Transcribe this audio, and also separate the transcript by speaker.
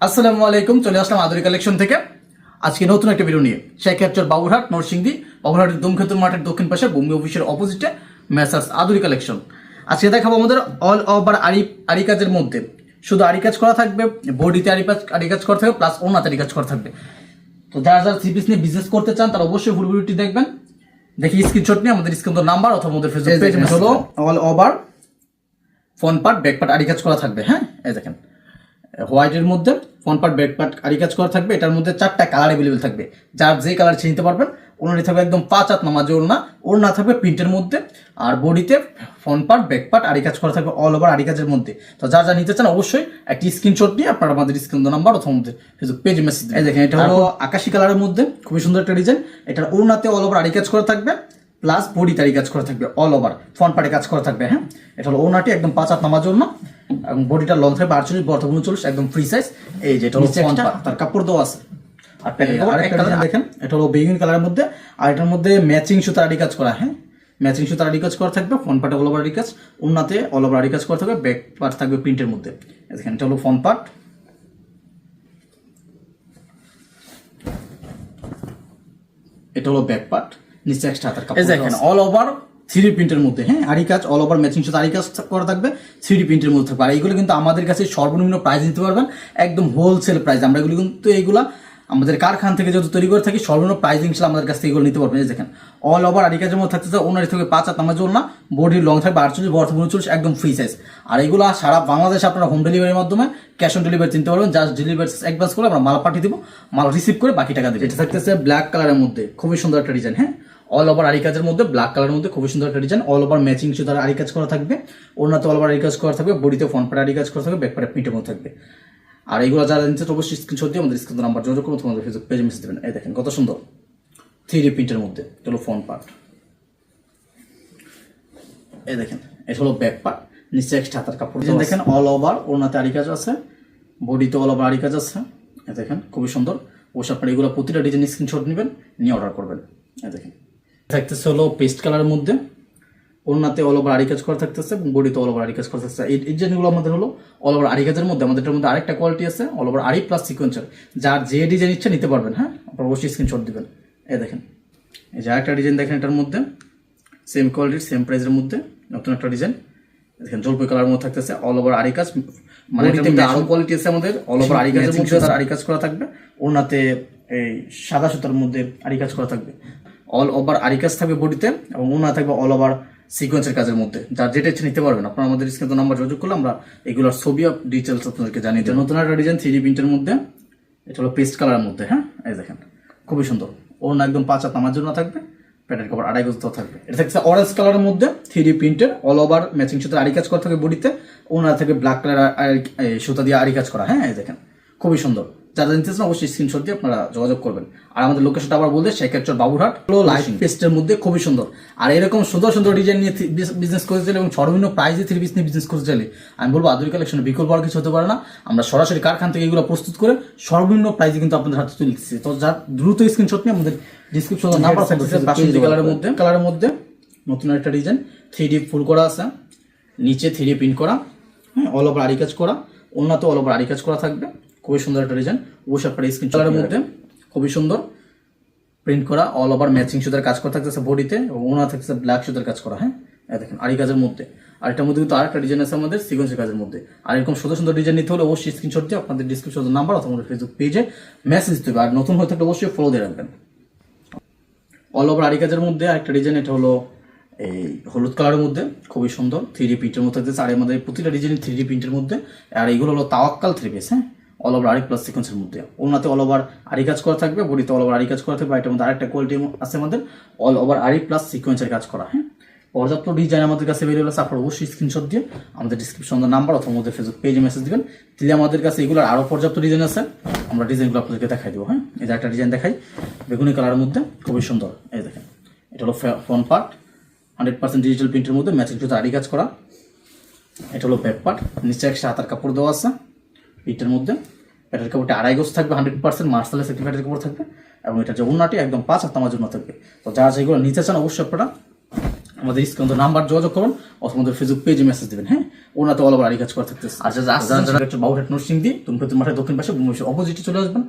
Speaker 1: আসসালামু আলাইকুম চলে আসলাম আদরি কালেকশন থেকে। আজকে নতুন একটা ভিডিও নিয়ে। শেখাচর বাবুরহাট নরসিংদী বাবুরহাটের দুমখেতুর মাঠের দক্ষিণ পাশে ভূমি অফিসের অপোজিটে মেসার্স আদুরি কালেকশন আজকে দেখাবো আমাদের অল ওভার আরি আরি কাজের মধ্যে। শুধু আরি কাজ করা থাকবে বডিতে আরি কাজ আরি কাজ করা থাকবে প্লাস ওনাতে আরি কাজ করা থাকবে। তো যারা যারা থ্রি পিস নিয়ে বিজনেস করতে চান তারা অবশ্যই ফুল ভিডিওটি দেখবেন। দেখি স্ক্রিনশট নিয়ে আমাদের স্ক্রিন নাম্বার অথবা আমাদের ফেসবুক পেজ হলো all over front part back part আরি কাজ করা থাকবে হ্যাঁ? এই দেখেন। হোয়াইটের মধ্যে। ফোন পার্ট ব্যাক পার্ট আরি কাজ করা থাকবে এটার মধ্যে চারটা কালার অ্যাভেলেবেল থাকবে। যার যে কালার চিনতে পারবেন ওনারই থাকবে একদম পাঁচ হাত নামাজ ওড়না। ওড়না থাকবে প্রিন্টের মধ্যে আর বডিতে ফোন পার্ট ব্যাক পার্ট আরি কাজ করা থাকবে অল ওভার আরি কাজের মধ্যে। তো যা যা নিতে চান অবশ্যই একটি স্ক্রিনশট নিয়ে আপনারা আমাদের স্ক্রিন নাম্বার অথবা আমাদের ফেসবুক পেজ মেসেজ দেখেন এটা হলো আকাশি কালারের মধ্যে খুবই সুন্দর একটা ডিজাইন এটার ওড়নাতে অল ওভার আরি কাজ করা থাকবে। প্লাস বডি তারি কাজ করা থাকবে অল ওভার ফ্রন্ট পার্টে কাজ করা থাকবে হ্যাঁ? এটা হলো ওনাটি একদম পাঁচ হাত নামার জন্য এবং বডিটা লং থাকবে আটচল্লিশ বর্ধ উনচল্লিশ একদম ফ্রি সাইজ এই যে এটা হলো ফ্রন্ট পার্ট তার কাপড় দেওয়া আছে। আর দেখেন এটা হলো বেগুন কালারের মধ্যে আর এটার মধ্যে ম্যাচিং সুতার আড়ি কাজ করা হ্যাঁ? ম্যাচিং সুতার আড়ি কাজ করা থাকবে ফ্রন্ট পার্টে অল ওভার আড়ি কাজ ওনাতে অল ওভার আড়ি কাজ করা থাকবে ব্যাক পার্ট থাকবে প্রিন্টের মধ্যে। দেখেন এটা হলো ফ্রন্ট পার্ট এটা হলো ব্যাক পার্ট নিচে এক্সট্রা হাতের কাপড় দেখেন অল ওভার থ্রি প্রিন্টের মধ্যে হ্যাঁ? আরি কাজ অল ওভার ম্যাচিং সাথে আরি কাজ করা থাকবে থ্রি প্রিন্টের মধ্যে থাকবে। আর এইগুলো কিন্তু আমাদের কাছে সর্বনিম্ন প্রাইস নিতে পারবেন একদম হোলসেল প্রাইস আমরা এগুলো কিন্তু এইগুলা আমাদের কারখান থেকে যেহেতু তৈরি করে থাকি সর্বনিম্ন প্রাইস ইনশাল্লাহ আমাদের কাছ থেকে এগুলো নিতে পারবেন। দেখেন অল ওভার আরি কাজের মধ্যে থাকতে ওনার থেকে পাঁচ হাত নামাজ না বডির লং থাকবে আটচল্লিশ থাকবে উনচল্লিশ একদম ফ্রি সাইজ আর এইগুলো সারা বাংলাদেশে আপনারা হোম ডেলিভারির মাধ্যমে ক্যাশ অন ডেলিভারি চিনতে পারবেন। জাস্ট ডেলিভারি অ্যাডভান্স করে আমরা মাল পাঠিয়ে দিব মাল রিসিভ করে বাকি টাকা দেবে এটা থাকতেছে ব্ল্যাক কালারের মধ্যে খুবই সুন্দর একটা ডিজাইন হ্যাঁ? অল ওভার আরি কাজের মধ্যে ব্ল্যাক কালারের মধ্যে খুবই সুন্দর একটা ডিজাইন অল ওভার ম্যাচিং সুতার আরি কাজ করা থাকবে ওনাতে অল ওভার আরি কাজ করা থাকবে, বডিতে ফ্রন্ট পাড়ে আরি কাজ করা থাকবে ব্যাক পাড়ে পিঠের মধ্যে থাকবে। আর এইগুলো যারা নিচ্ছে অবশ্যই স্ক্রিনশট দিয়ে আমাদের স্ক্রিন নাম্বার যোগাযোগ করুন, তোমাদের ফেসবুক পেজে মেসেজ দেবেন। এই দেখেন, কত সুন্দর। থ্রি প্রিন্টের মধ্যে, এটা হলো ফ্রন্ট পার্ট এই দেখেন, এটা হলো ব্যাক পার্ট নিচে এক্সট্রা হাতার কাপড় দেখেন অল ওভার ওনাতে আরি কাজ আছে, বডিতে অল ওভার আরি কাজ আছে। দেখেন, খুবই সুন্দর। ওসব আপনার এগুলো প্রতিটা ডিজাইন স্ক্রিনশট নেবেন, নিয়ে অর্ডার করবেন। এই দেখেন। থাকতেছে হলো পেস্ট কালারের মধ্যে। ওনাতে অল ওভার আরি কাজ করা থাকতেছে এবং বডিতে অল ওভার আরি কাজ করা থাকতেছে। এই ডিজাইনগুলো আমাদের হলো অল ওভার আরি কাজের মধ্যে আমাদের মধ্যে আরেকটা কোয়ালিটি আছে অল ওভার আরি প্লাস সিকোয়েন্সার যার যে ডিজাইন ইচ্ছা নিতে পারবেন হ্যাঁ? আপনার অবশ্যই স্ক্রিনশট দিবেন। এই দেখেন এই যে আরেকটা ডিজাইন দেখেন এটার মধ্যে। সেম কোয়ালিটির সেম প্রাইসের মধ্যে নতুন একটা ডিজাইন দেখেন জলপাই কালার মধ্যে থাকতেছে অল ওভার আরি কাজ মানে আরও কোয়ালিটি আছে আমাদের অল ওভার আরি কাজের মধ্যে আরি কাজ করা থাকবে। ওনাতে এই সাদা সুতার মধ্যে আরি কাজ করা থাকবে। অল ওভার আরি কাজ থাকবে বডিতে এবং ওনা থাকবে অল ওভার সিকোয়েন্সের কাজের মধ্যে। যার যেটা ইচ্ছে নিতে পারবেন। আপনারা আমাদের স্ক্রিনে নাম্বার যোগাযোগ করলে আমরা এগুলোর ছবি ডিটেলস আপনাদেরকে জানিয়ে দেবো। নতুন একটা ডিজাইন থ্রি ডি প্রিন্টের মধ্যে। এটা হলো পেস্ট কালারের মধ্যে হ্যাঁ? এই দেখেন, খুবই সুন্দর। ওর না একদম পাঁচ হাত আমার জন্য থাকবে। প্যান্টের কাপড় আড়াই গজ থাকবে। এটা থাকছে অরেঞ্জ কালারের মধ্যে থ্রি ডি প্রিন্টের অল ওভার ম্যাচিং সুতো আড়ি কাজ করা থাকে বডিতে। ওনার থেকে ব্ল্যাক কালার সুতা দিয়ে আড়ি কাজ করা হ্যাঁ? এই দেখেন, খুবই সুন্দর। যারা নিতেছেন অবশ্যই স্ক্রিনশট দিয়ে আপনারা যোগাযোগ করবেন। আর আমাদের লোকেশনটা আবার বলতে শেখারচর বাবুরহাট। হলো লাইট পেস্টের মধ্যে খুবই সুন্দর। আর এরকম সুন্দর সুন্দর ডিজাইন নিয়ে বিজনেস করতে চাইলে এবং সর্বনিম্ন প্রাইজে থ্রি পিস নিয়ে বিজনেস করতে চাইলে আমি বলব আধুনিক কালেকশন বিকল্প আর কিছু হতে পারে না। আমরা সরাসরি কারখান থেকে এগুলো প্রস্তুত করে সর্বনিম্ন প্রাইজে কিন্তু আপনাদের হাতে তুলে দিচ্ছি। তো যার দ্রুত স্ক্রিনশট নিয়ে আমাদের ডিসক্রিপশন থাকবে বাসন্তী কালারের মধ্যে। কালারের মধ্যে নতুন একটা ডিজাইন থ্রি ডি ফুল করা আছে। নিচে থ্রি ডি প্রিন্ট করা। হ্যাঁ অল ওভার আরি কাজ করা। অন্যত অল ওভার আরি কাজ করা থাকবে। খুবই সুন্দর একটা ডিজাইন অবশ্যই আপনার স্ক্রিন কালারের মধ্যে খুবই সুন্দর। প্রিন্ট করা অল ওভার ম্যাচিং সুতার কাজ করা থাকতেছে বডিতে এবং ওনা থাকতেছে ব্ল্যাক সুতার কাজ করা হ্যাঁ? এই দেখেন আরি কাজের মধ্যে। আর এটার মধ্যে কিন্তু আরেকটা ডিজাইন আছে আমাদের সিকোয়েন্সের কাজের মধ্যে। আর এরকম সুন্দর সুন্দর ডিজাইন নিতে হলে অবশ্যই স্ক্রিনশট দিয়ে আপনাদের ডিসক্রিপশন নাম্বার অথবা আমাদের ফেসবুক পেজে মেসেজ দিতে হবে। আর নতুন হয়ে থাকলে অবশ্যই ফলো দিয়ে রাখবেন। অল ওভার আরি কাজের মধ্যে আরেকটা ডিজাইন এটা হলো এই হলুদ কালারের মধ্যে, খুবই সুন্দর থ্রি ডি প্রিন্টের মধ্যে থাকতেছে আর মধ্যে প্রতিটা ডিজাইন থ্রি ডি প্রিন্টের মধ্যে, আর এইগুলো হলো তাওয়াক্কাল থ্রি পিস হ্যাঁ? অল ওভার আরি প্লাস সিকোয়েন্সের মধ্যে। ওনাতে অল ওভার আরি কাজ করা থাকবে, বডিতে অল ওভার আরি কাজ করা থাকবে এটার মধ্যে আরেকটা কোয়ালিটি আছে আমাদের অল ওভার আরি প্লাস সিকোয়েন্সের কাজ করা হ্যাঁ? পর্যাপ্ত ডিজাইন আমাদের কাছে অ্যাভেলেবল আছে, আপনারা অবশ্যই স্ক্রিনশট দিয়ে আমাদের ডিসক্রিপশন নাম্বার অথবা আমাদের ফেসবুক পেজে মেসেজ দিবেন। দিলে আমাদের কাছে এগুলোর আরও পর্যাপ্ত ডিজাইন আছে, আমরা ডিজাইনগুলো আপনাদেরকে দেখাই দেবো হ্যাঁ? এই যে একটা ডিজাইন দেখাই, বেগুনি কালারের মধ্যে, খুবই সুন্দর, এই দেখেন। এটা হলো front part hundred percent digital প্রিন্টের মধ্যে ম্যাচিং সুতো আড়ি কাজ করা। এটা হলো ব্যাক পার্ট নিচে একটা হাতার কাপড় দেওয়া আছে পিঠের মধ্যে। প্যাটের কাপড়টা আড়াই গোজ থাকবে হান্ড্রেড পার্সেন্ট মার্শালের সার্টিফিকেটের কাপড় থাকবে এবং এটা যে উন্নাটি একদম পাঁচ হাত আমার জন্য থাকবে। তো যারা যেগুলো নিতে চান অবশ্যই আপনারা আমাদের স্ক্রিন নাম্বার যোগাযোগ করুন অথবা আমাদের ফেসবুক পেজে মেসেজ দেবেন হ্যাঁ? ওনাতে অল ওভার আড়ি কাজ করা থাকতেছে।
Speaker 2: আস্তে-
Speaker 1: বাবুঘাট নরসিং দিয়ে তুমি মাঠের দক্ষিণ পাশে অপোজিটে চলে আসবেন।